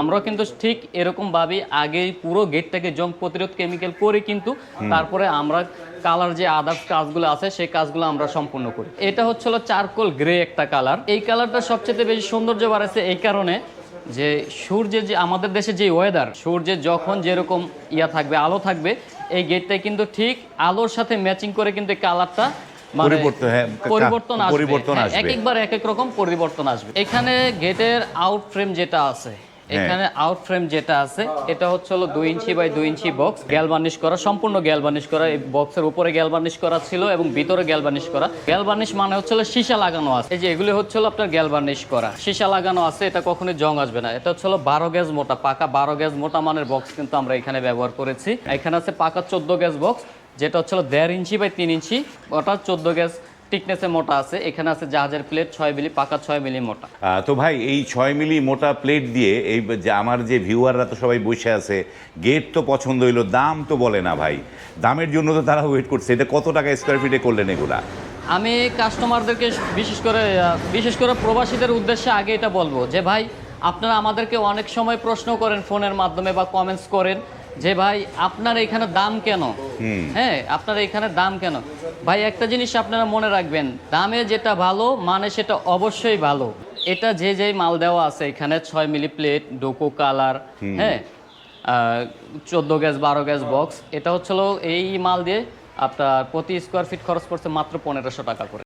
আমরা কিন্তু ঠিক এরকম ভাবে আগে পুরো গেটটাকে জং প্রতিরোধ কেমিক্যাল করে কিন্তু তারপরে আমরা কালার যে আদার্স কাজগুলো আছে সেই কাজগুলো আমরা সম্পূর্ণ করি এটা হচ্ছিল চারকোল গ্রে একটা কালার এই কালারটা সবচেয়ে বেশি সৌন্দর্য বাড়াচ্ছে এই কারণে যে সূর্যের যে আমাদের দেশে যে ওয়েদার সূর্যের যখন যেরকম ইয়া থাকবে আলো থাকবে এই গেটটাই কিন্তু ঠিক আলোর সাথে ম্যাচিং করে কিন্তু কালারটা মানে পরিবর্তন, হ্যাঁ, পরিবর্তন আসবে পরিবর্তন হ্যাঁ, আসবে। এক একবার এক এক রকম পরিবর্তন আসবে এখানে গেটের আউট ফ্রেম যেটা আছে। এখানে আউট ফ্রেম যেটা আছে, এটা হচ্ছে হলো দুই ইঞ্চি বাই দুই ইঞ্চি বক্স গ্যালবার্নিশ করা, সম্পূর্ণ গ্যালবার্নিশ করা। এই বক্সের উপরে গ্যালবার্নিশ করা ছিল এবং ভিতরে গ্যালবার্নিশ করা। গ্যালবার্নিশ মানে হচ্ছে হলো সীসা লাগানো আছে। এই যে এগুলি হচ্ছে হলো আপনার গ্যালবার্নিশ করা। সীসা লাগানো আছে, এটা কখনোই জং আসবে না। এটা হচ্ছে হলো বারো গ্যাস মোটা, পাকা বারো গ্যাস মোটা মানের বক্স কিন্তু আমরা এখানে ব্যবহার করেছি। এখানে আছে পাকা চোদ্দ গ্যাস বক্স যেটা হচ্ছে দেড় ইঞ্চি বাই তিন ইঞ্চি, ওটা চোদ্দ গ্যাস টিকনেসে মোটা আছে এখানে আছে জাহাজের প্লেট ছয় মিলি পাকা ছয় মিলি মোটা। তো ভাই এই ছয় মিলি মোটা প্লেট দিয়ে এই যে আমার যে ভিউয়াররা তো সবাই বসে আছে গেট তো পছন্দ হইল দাম তো বলে না ভাই। দামের জন্য তো তারা ওয়েট করছে এটা কত টাকা স্কোয়ার ফিটে করলেন এগুলা? আমি কাস্টমারদেরকে বিশেষ করে বিশেষ করে প্রবাসীদের উদ্দেশ্যে আগে এটা বলব যে ভাই আপনারা আমাদেরকে অনেক সময় প্রশ্ন করেন ফোনের মাধ্যমে বা কমেন্টস করেন। যে ভাই আপনার এখানে দাম কেন? হ্যাঁ আপনার এখানে দাম কেন? ভাই একটা জিনিস আপনারা মনে রাখবেন দামে যেটা ভালো মানে সেটা অবশ্যই ভালো। এটা যে যে মাল দেওয়া আছে এখানে ছয় মিলি প্লেট ডোকো কালার হ্যাঁ চোদ্দ গ্যাস বারো গ্যাস বক্স। এটা হচ্ছিল এই মাল দিয়ে আপনার প্রতি স্কোয়ার ফিট খরচ পড়ছে মাত্র পনেরোশো টাকা করে।